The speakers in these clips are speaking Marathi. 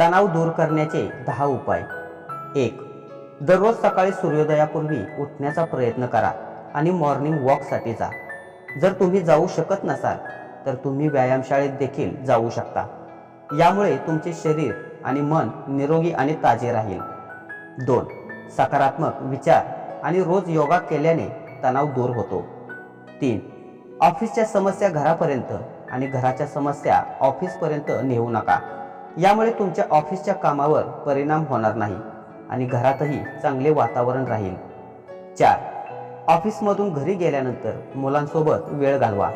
तणाव दूर करण्याचे दहा उपाय. एक दररोज सकाळी सूर्योदयापूर्वी उठण्याचा प्रयत्न करा आणि मॉर्निंग वॉकसाठी जा. जर तुम्ही जाऊ शकत नसाल तर तुम्ही व्यायामशाळेत देखील जाऊ शकता. यामुळे तुमचे शरीर आणि मन निरोगी आणि ताजे राहील. दोन सकारात्मक विचार आणि रोज योगा केल्याने तणाव दूर होतो. तीन ऑफिसच्या समस्या घरापर्यंत आणि घराच्या समस्या ऑफिसपर्यंत नेऊ नका. यामुळे तुमच्या ऑफिसच्या कामावर परिणाम होणार नाही आणि घरातही चांगले वातावरण राहील. चार ऑफिसमधून घरी गेल्यानंतर मुलांसोबत वेळ घालवा.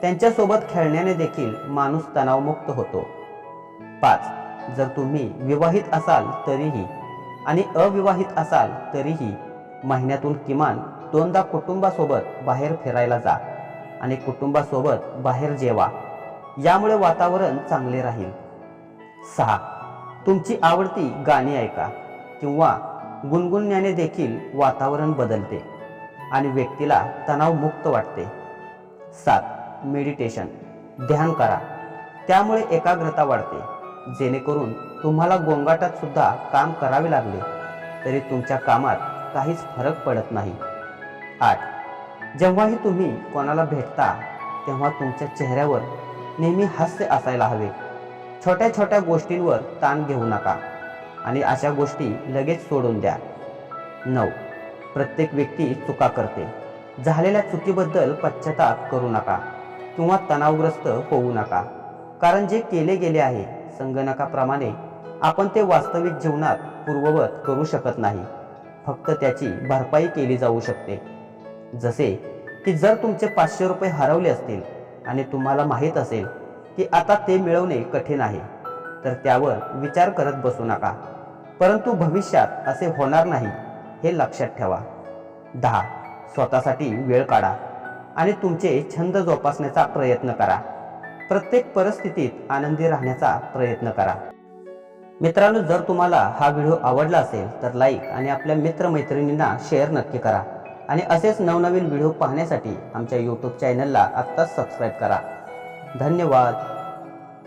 त्यांच्यासोबत खेळण्याने देखील माणूस तणावमुक्त होतो. पाच जर तुम्ही विवाहित असाल तरीही आणि अविवाहित असाल तरीही महिन्यातून किमान दोनदा कुटुंबासोबत बाहेर फिरायला जा आणि कुटुंबासोबत बाहेर जेवा. यामुळे वातावरण चांगले राहील. सहा. तुमची आवडती गाणी ऐका किंवा गुणगुणण्याने देखील वातावरण बदलते आणि व्यक्तीला तणावमुक्त वाटते. सात. मेडिटेशन. ध्यान करा. त्यामुळे एकाग्रता वाढते. जेणेकरून तुम्हाला गोंगाटात सुद्धा काम करावे लागले तरी तुमच्या कामात काहीच फरक पडत नाही. आठ. जेव्हाही तुम्ही कोणाला भेटता तेव्हा तुमच्या चेहऱ्यावर नेहमी हास्य असायला हवे. छोट्या छोट्या गोष्टींवर ताण घेऊ नका आणि अशा गोष्टी लगेच सोडून द्या. नऊ. प्रत्येक व्यक्ती चुका करते. झालेल्या चुकीबद्दल पश्चाताप करू नका किंवा तणावग्रस्त होऊ नका. कारण जे केले गेले आहे संगणकाप्रमाणे आपण ते वास्तविक जीवनात पूर्ववत करू शकत नाही. फक्त त्याची भरपाई केली जाऊ शकते. जसे की जर तुमचे पाचशे रुपये हरवले असतील आणि तुम्हाला माहीत असेल की आता ते मिळवणे कठीण आहे. तर त्यावर विचार करत बसू नका. परंतु भविष्यात असे होणार नाही हे लक्षात ठेवा. दहा स्वतःसाठी वेळ काढा आणि तुमचे छंद जोपासण्याचा प्रयत्न करा. प्रत्येक परिस्थितीत आनंदी राहण्याचा प्रयत्न करा. मित्रांनो जर तुम्हाला हा व्हिडिओ आवडला असेल तर लाईक आणि आपल्या मित्रमैत्रिणींना शेअर नक्की करा. आणि असेच नवनवीन व्हिडिओ पाहण्यासाठी आमच्या यूट्यूब चॅनलला आत्ताच सबस्क्राईब करा. धन्यवाद.